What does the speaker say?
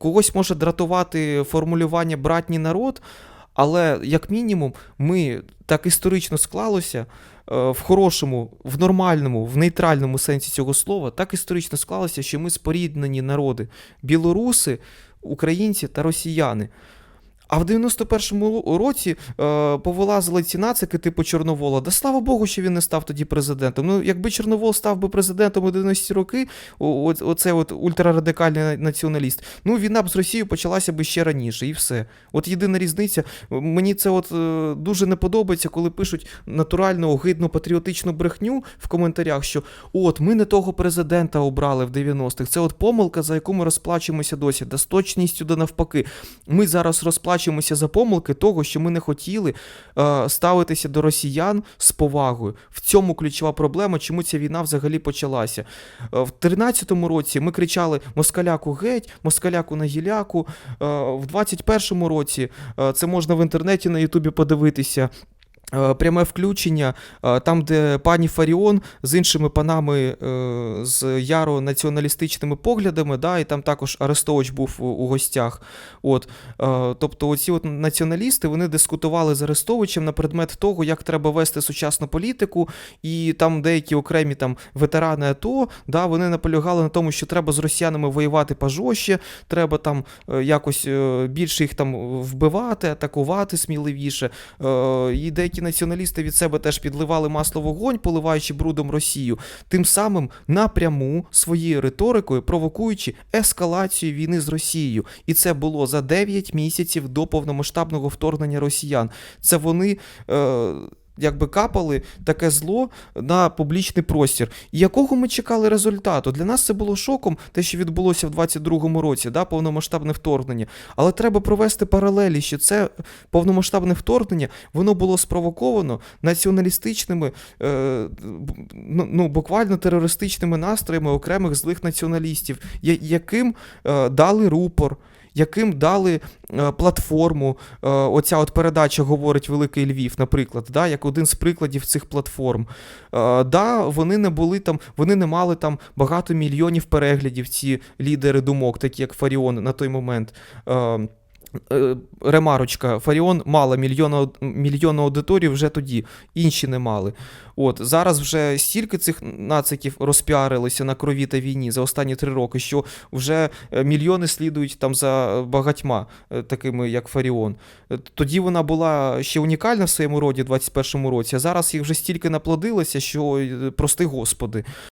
Когось може дратувати формулювання братній народ, але як мінімум, ми так історично склалося е, в хорошому, в нормальному, в нейтральному сенсі цього слова, так історично склалося, що ми споріднені народи білоруси, українці та росіяни. А в 91-му році е, повилазили ці нацики типу Чорновола. Да слава Богу, що він не став тоді президентом. Ну, якби Чорновол став би президентом у 90-ті роки, о- оце от ультрарадикальний націоналіст, ну війна б з Росією почалася би ще раніше, і все. От єдина різниця. Мені це от е, дуже не подобається, коли пишуть натуральну, огидну патріотичну брехню в коментарях, що от ми не того президента обрали в 90-х. Це от помилка, за яку ми розплачуємося досі. Да з точністю да навпаки. Ми зараз розплачуємося за помилки того, що ми не хотіли е, ставитися до росіян з повагою. В цьому ключова проблема, чому ця війна взагалі почалася. Е, в 13-му році ми кричали Москаляку геть, Москаляку на гіляку. Е, в 21-му році е, це можна в інтернеті на Ютубі подивитися. Е, Пряме включення, е, там, де пані Фаріон з іншими панами е, з яро націоналістичними поглядами, да, і там також Арестович був у, гостях. От, тобто, оці от націоналісти вони дискутували з Арестовичем на предмет того, як треба вести сучасну політику, і там деякі окремі там ветерани АТО, да, вони наполягали на тому, що треба з росіянами воювати пожорстче, треба там якось більше їх там вбивати, атакувати сміливіше. І деякі націоналісти від себе теж підливали масло вогонь, поливаючи брудом Росію, тим самим напряму своєю риторикою провокуючи ескалацію війни з Росією. І це було за 9 місяців до повномасштабного вторгнення росіян. Це вони. Е, Якби капали таке зло на публічний простір. І якого ми чекали результату? Для нас це було шоком, те, що відбулося в 22-му році, да, повномасштабне вторгнення. Але треба провести паралелі, що це повномасштабне вторгнення, воно було спровоковано націоналістичними, е, ну, ну, буквально терористичними настроями окремих злих націоналістів, яким е, дали рупор. Яким дали е, платформу, е, оця от передача говорить Великий Львів, наприклад, да, як один з прикладів цих платформ. Е, да, вони не були там, вони не мали там багато мільйонів переглядів, ці лідери думок, такі як Фаріон на той момент. Е, Ремарочка, Фаріон мала мільйона, мільйона аудиторії вже тоді, інші не мали. От зараз вже стільки цих нациків розпіарилися на крові та війні за останні три роки, що вже е, мільйони слідують там за багатьма, е, такими як Фаріон. Тоді вона була ще унікальна в своєму роді, в 21-му році, а зараз їх вже стільки наплодилося, що прости господи.